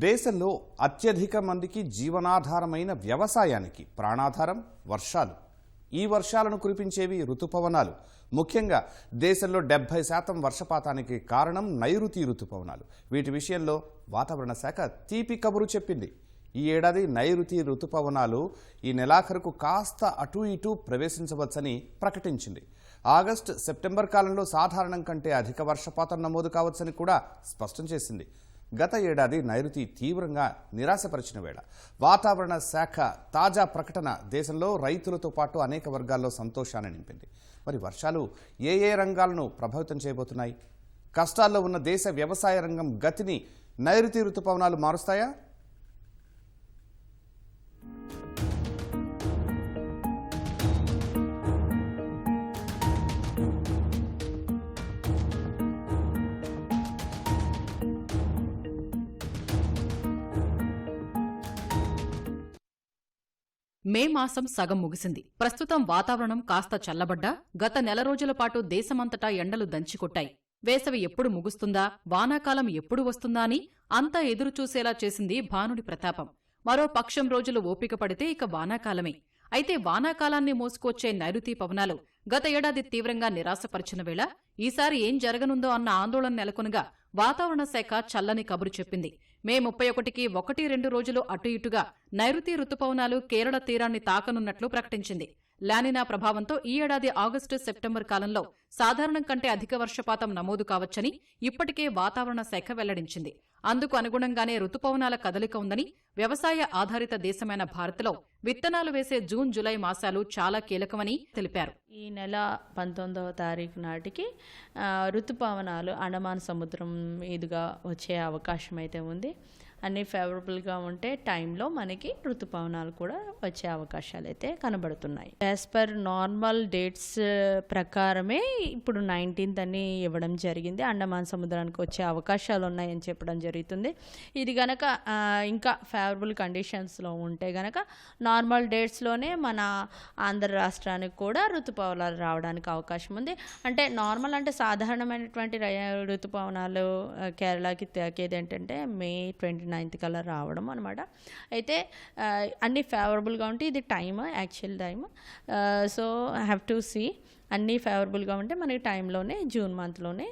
దేశంలో అత్యధిక మందికి జీవనాధారమైన వ్యవసాయానికి ప్రాణాధారం వర్షాలు. ఈ వర్షాలను కురిపించేవి ఋతుపవనాలు. ముఖ్యంగా దేశంలో డెబ్బై శాతం వర్షపాతానికి కారణం నైరుతి ఋతుపవనాలు. వీటి విషయంలో వాతావరణ శాఖ తీపి కబురు చెప్పింది. ఈ ఏడాది నైరుతి ఋతుపవనాలు ఈ నెలాఖరుకు కాస్త అటు ఇటు ప్రవేశించవచ్చని ప్రకటించింది. ఆగస్టు సెప్టెంబర్ కాలంలో సాధారణం కంటే అధిక వర్షపాతం నమోదు కావచ్చని కూడా స్పష్టం చేసింది. గత ఏడాది నైరుతి తీవ్రంగా నిరాశపరిచిన వేళ. వాతావరణ శాఖ తాజా ప్రకటన దేశంలో రైతులతో పాటు అనేక వర్గాల్లో సంతోషాన్ని నింపింది. మరి వర్షాలు ఏ ఏ రంగాలను ప్రభావితం చేయబోతున్నాయి? కష్టాల్లో ఉన్న దేశ వ్యవసాయ రంగం గతిని నైరుతి ఋతుపవనాలు మారుస్తాయా? మే మాసం సగం ముగిసింది. ప్రస్తుతం వాతావరణం కాస్త చల్లబడ్డా గత నెల రోజుల పాటు దేశమంతటా ఎండలు దంచికొట్టాయి. వేసవి ఎప్పుడు ముగుస్తుందా వానాకాలం ఎప్పుడు వస్తుందా అని అంతా ఎదురుచూసేలా చేసింది భానుడి ప్రతాపం. మరో పక్షం రోజులు ఓపిక పడితే ఇక వానాకాలమే. అయితే వానాకాలాన్ని మోసుకొచ్చే నైరుతి పవనాలు గత ఏడాది తీవ్రంగా నిరాశపరిచిన వేళ ఈసారి ఏం జరగనుందో అన్న ఆందోళన నెలకొనగా వాతావరణ శాఖ చల్లని కబురు చెప్పింది. మే ముప్పై ఒకటికి ఒకటి రెండు రోజులు అటు ఇటుగా నైరుతి రుతుపవనాలు కేరళ తీరాన్ని తాకనున్నట్లు ప్రకటించింది. లానినా ప్రభావంతో ఈ ఏడాది ఆగస్టు సెప్టెంబర్ కాలంలో సాధారణం కంటే అధిక వర్షపాతం నమోదు కావచ్చని ఇప్పటికే వాతావరణ శాఖ వెల్లడించింది. అందుకు అనుగుణంగానే రుతుపవనాల కదలిక ఉందని వ్యవసాయ ఆధారిత దేశమైన భారత్లో విత్తనాలు వేసే జూన్ జులై మాసాలు చాలా కీలకమని తెలిపారు. ఈ నెల పంతొమ్మిదవ తారీఖు నాటికి రుతుపవనాలు అండమాన్ సముద్రం మీదుగా వచ్చే అవకాశం అయితే ఉంది. అన్నీ ఫేవరబుల్గా ఉంటే టైంలో మనకి ఋతుపవనాలు కూడా వచ్చే అవకాశాలు అయితే కనబడుతున్నాయి. యాజ్ పర్ నార్మల్ డేట్స్ ప్రకారమే ఇప్పుడు నైన్టీన్త్ అని ఇవ్వడం జరిగింది. అండమాన్ సముద్రానికి వచ్చే అవకాశాలు ఉన్నాయని చెప్పడం జరుగుతుంది. ఇది గనక ఇంకా ఫేవరబుల్ కండిషన్స్లో ఉంటే గనక నార్మల్ డేట్స్లోనే మన ఆంధ్ర రాష్ట్రానికి కూడా ఋతుపవనాలు రావడానికి అవకాశం ఉంది. అంటే నార్మల్ అంటే సాధారణమైనటువంటి ఋతుపవనాలు కేరళకి తాకేది ఏంటంటే మే ట్వంటీ నైన్త్ కల్లా రావడం అనమాట అయితే అన్నీ ఫేవరబుల్గా ఉంటే ఇది time actual time so have to see అన్నీ ఫేవరబుల్గా ఉంటే మనకి టైంలోనే జూన్ మంత్లోనే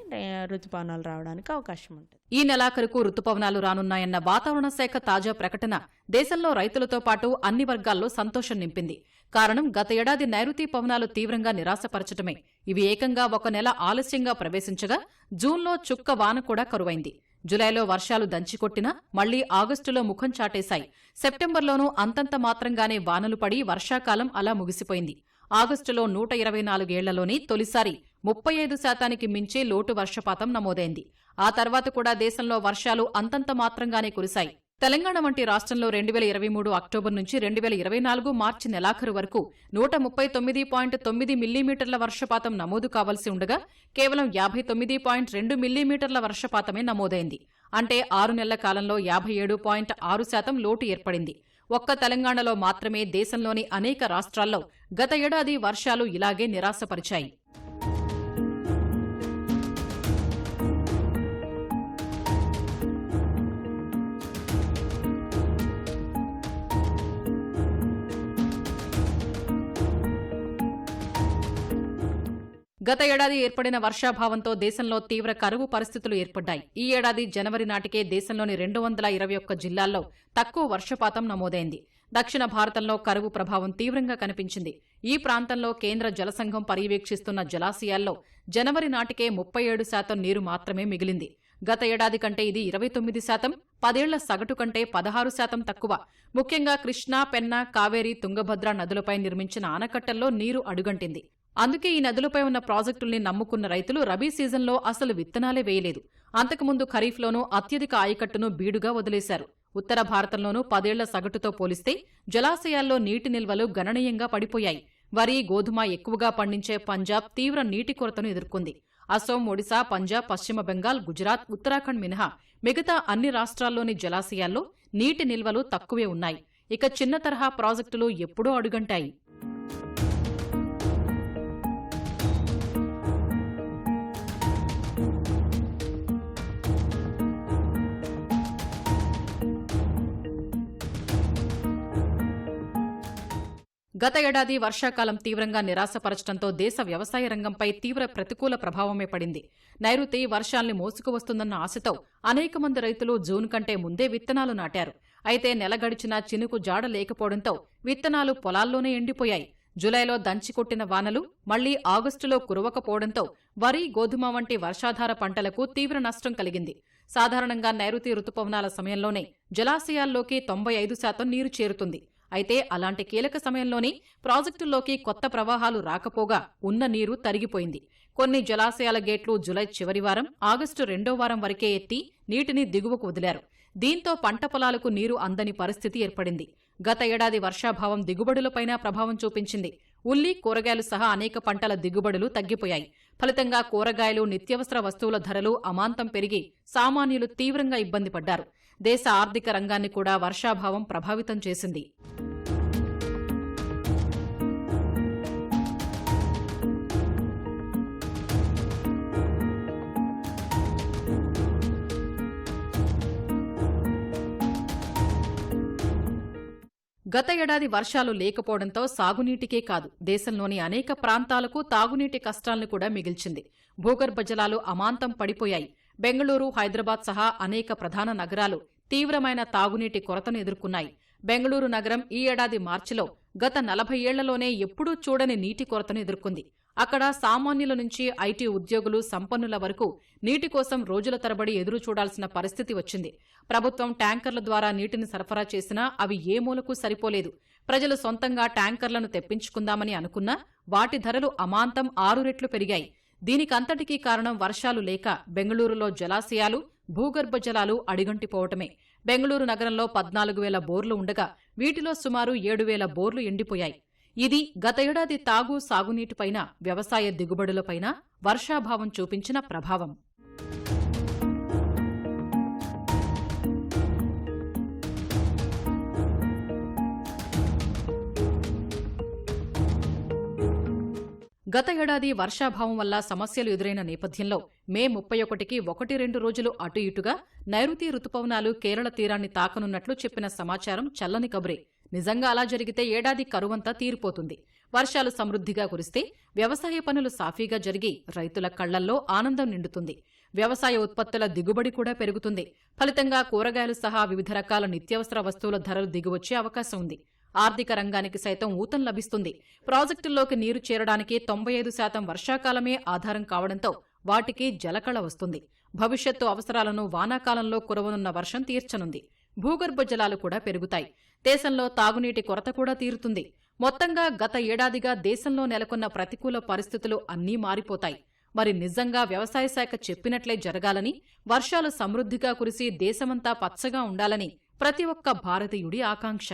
ఋతుపవనాలు రావడానికి అవకాశం ఉంటుంది. ఈ నెలాఖరుకు ఋతుపవనాలు రానున్నాయన్న వాతావరణ శాఖ తాజా ప్రకటన దేశంలో రైతులతో పాటు అన్ని వర్గాల్లో సంతోషం నింపింది. కారణం గత ఏడాది నైరుతి పవనాలు తీవ్రంగా నిరాశపరచటమే. ఇవి ఏకంగా ఒక నెల ఆలస్యంగా ప్రవేశించగా జూన్లో చుక్క వాన కూడా కరువైంది. జులైలో వర్షాలు దంచికొట్టినా మళ్ళీ ఆగస్టులో ముఖం చాటేశాయి. సెప్టెంబర్లోనూ అంతంత మాత్రంగానే వానలు పడి వర్షాకాలం అలా ముగిసిపోయింది. ఆగస్టులో నూట ఇరవై నాలుగేళ్ళలోనే తొలిసారి ముప్పై ఐదు శాతానికి మించే లోటు వర్షపాతం నమోదైంది. ఆ తర్వాత కూడా దేశంలో వర్షాలు అంతంత మాత్రంగానే కురిశాయి. తెలంగాణ వంటి రాష్ట్రంలో రెండు వేల ఇరవై మూడు అక్టోబర్ నుంచి రెండు వేల ఇరవై నాలుగు మార్చి నెలాఖరు వరకు నూట ముప్పై తొమ్మిది పాయింట్ తొమ్మిది మిల్లీమీటర్ల వర్షపాతం నమోదు కావాల్సి ఉండగా కేవలం యాభై తొమ్మిది పాయింట్ రెండు మిల్లీమీటర్ల వర్షపాతమే నమోదైంది. అంటే ఆరు నెలల కాలంలో యాభై ఏడు పాయింట్ ఆరు శాతం లోటు ఏర్పడింది. ఒక్క తెలంగాణలో మాత్రమే దేశంలోని అనేక రాష్ట్రాల్లో గత ఏడాది వర్షాలు ఇలాగే నిరాశపరిచాయి. గత ఏడాది ఏర్పడిన వర్షాభావంతో దేశంలో తీవ్ర కరువు పరిస్థితులు ఏర్పడ్డాయి. ఈ ఏడాది జనవరి నాటికే దేశంలోని రెండు వందల ఇరవై ఒక్క జిల్లాల్లో తక్కువ వర్షపాతం నమోదైంది. దక్షిణ భారతంలో కరువు ప్రభావం తీవ్రంగా కనిపించింది. ఈ ప్రాంతంలో కేంద్ర జలసంఘం పర్యవేక్షిస్తున్న జలాశయాల్లో జనవరి నాటికే ముప్పై ఏడు శాతం నీరు మాత్రమే మిగిలింది. గత ఏడాది కంటే ఇది ఇరవై తొమ్మిది శాతం పదేళ్ళ సగటు కంటే పదహారు శాతం తక్కువ. ముఖ్యంగా కృష్ణా పెన్నా కావేరి తుంగభద్ర నదులపై నిర్మించిన ఆనకట్టల్లో నీరు అడుగంటింది. అందుకే ఈ నదులపై ఉన్న ప్రాజెక్టుల్ని నమ్ముకున్న రైతులు రబీ సీజన్లో అసలు విత్తనాలే వేయలేదు. అంతకుముందు ఖరీఫ్లోనూ అత్యధిక ఆయకట్టును బీడుగా వదిలేశారు. ఉత్తర భారతంలోనూ పదేళ్ళ సగటుతో పోలిస్తే జలాశయాల్లో నీటి నిల్వలు గణనీయంగా పడిపోయాయి. వరి గోధుమ ఎక్కువగా పండించే పంజాబ్ తీవ్ర నీటి కొరతను ఎదుర్కొంది. అసోం ఒడిశా పంజాబ్ పశ్చిమ బెంగాల్ గుజరాత్ ఉత్తరాఖండ్ మినహా మిగతా అన్ని రాష్ట్రాల్లోని జలాశయాల్లో నీటి నిల్వలు తక్కువే ఉన్నాయి. ఇక చిన్న తరహా ప్రాజెక్టులు ఎప్పుడూ అడుగంటాయి. గత ఏడాది వర్షాకాలం తీవ్రంగా నిరాశపరచడంతో దేశ వ్యవసాయ రంగంపై తీవ్ర ప్రతికూల ప్రభావమే పడింది. నైరుతి వర్షాల్ని మోసుకువస్తుందన్న ఆశతో అనేక మంది రైతులు జూన్ కంటే ముందే విత్తనాలు నాటారు. అయితే నెల గడిచినా చినుకు జాడ లేకపోవడంతో విత్తనాలు పొలాల్లోనే ఎండిపోయాయి. జులైలో దంచికొట్టిన వానలు మళ్ళీ ఆగస్టులో కురవకపోవడంతో వరి గోధుమ వంటి వర్షాధార పంటలకు తీవ్ర నష్టం కలిగింది. సాధారణంగా నైరుతి రుతుపవనాల సమయంలోనే జలాశయాల్లోకి తొంభై ఐదు శాతం నీరు చేరుతుంది. అయితే అలాంటి కీలక సమయంలోనే ప్రాజెక్టుల్లోకి కొత్త ప్రవాహాలు రాకపోగా ఉన్న నీరు తరిగిపోయింది. కొన్ని జలాశయాల గేట్లు జులై చివరి వారం ఆగస్టు రెండో వారం వరకే ఎత్తి నీటిని దిగువకు వదిలారు. దీంతో పంట పొలాలకు నీరు అందని పరిస్థితి ఏర్పడింది. గత ఏడాది వర్షాభావం దిగుబడులపైన ప్రభావం చూపించింది. ఉల్లి కూరగాయలు సహా అనేక పంటల దిగుబడులు తగ్గిపోయాయి. ఫలితంగా కూరగాయలు నిత్యావసర వస్తువుల ధరలు అమాంతం పెరిగి సామాన్యులు తీవ్రంగా ఇబ్బంది పడ్డారు. దేశ ఆర్థిక రంగాన్ని కూడా వర్షాభావం ప్రభావితం చేసింది. గత ఏడాది వర్షాలు లేకపోవడంతో సాగునీటికే కాదు దేశంలోని అనేక ప్రాంతాలకు తాగునీటి కష్టాలను కూడా మిగిల్చింది. భూగర్భ జలాలు అమాంతం పడిపోయాయి. బెంగళూరు హైదరాబాద్ సహా అనేక ప్రధాన నగరాలు తీవ్రమైన తాగునీటి కొరతను ఎదుర్కొన్నాయి. బెంగళూరు నగరం ఈ ఏడాది మార్చిలో గత నలభై ఏళ్ళలోనే ఎప్పుడూ చూడని నీటి కొరతను ఎదుర్కొంది. అక్కడ సామాన్యుల నుంచి ఐటీ ఉద్యోగులు సంపన్నుల వరకు నీటి కోసం రోజుల తరబడి ఎదురు చూడాల్సిన పరిస్థితి వచ్చింది. ప్రభుత్వం ట్యాంకర్ల ద్వారా నీటిని సరఫరా చేసినా అవి ఏ మూలకు సరిపోలేదు. ప్రజలు సొంతంగా ట్యాంకర్లను తెప్పించుకుందామని అనుకున్నా వాటి ధరలు అమాంతం ఆరు రెట్లు పెరిగాయి. దీనికంతటికీ కారణం వర్షాలు లేక బెంగళూరులో జలాశయాలు భూగర్భ జలాలు అడిగంటిపోవటమే. బెంగళూరు నగరంలో పద్నాలుగు వేల బోర్లు ఉండగా వీటిలో సుమారు ఏడు వేల బోర్లు ఎండిపోయాయి. ఇది గత ఏడాది తాగు సాగునీటిపైన వ్యవసాయ దిగుబడులపైన వర్షాభావం చూపించిన ప్రభావం. గత ఏడాది వర్షాభావం వల్ల సమస్యలు ఎదురైన నేపథ్యంలో మే ముప్పై ఒకటికి ఒకటి రెండు రోజులు అటు ఇటుగా నైరుతి రుతుపవనాలు కేరళ తీరాన్ని తాకనున్నట్లు చెప్పిన సమాచారం చల్లని కబురే. నిజంగా అలా జరిగితే ఏడాది కరువంతా తీరిపోతుంది. వర్షాలు సమృద్ధిగా కురిస్తే వ్యవసాయ పనులు సాఫీగా జరిగి రైతుల కళ్ళల్లో ఆనందం నిండుతుంది. వ్యవసాయ ఉత్పత్తుల దిగుబడి కూడా పెరుగుతుంది. ఫలితంగా కూరగాయలు సహా వివిధ రకాల నిత్యావసర వస్తువుల ధరలు దిగువచ్చే అవకాశం ఉంది. ఆర్థిక రంగానికి సైతం ఊతం లభిస్తుంది. ప్రాజెక్టుల్లోకి నీరు చేరడానికి తొంభై ఐదు శాతం వర్షాకాలమే ఆధారం కావడంతో వాటికి జలకళ వస్తుంది. భవిష్యత్తు అవసరాలను వానాకాలంలో కురవనున్న వర్షం తీర్చనుంది. భూగర్భ జలాలు కూడా పెరుగుతాయి. దేశంలో తాగునీటి కొరత కూడా తీరుతుంది. మొత్తంగా గత ఏడాదిగా దేశంలో నెలకొన్న ప్రతికూల పరిస్థితులు అన్నీ మారిపోతాయి. మరి నిజంగా వ్యవసాయ శాఖ చెప్పినట్లే జరగాలని వర్షాలు సమృద్ధిగా కురిసి దేశమంతా పచ్చగా ఉండాలని ప్రతి ఒక్క భారతీయుడి ఆకాంక్ష.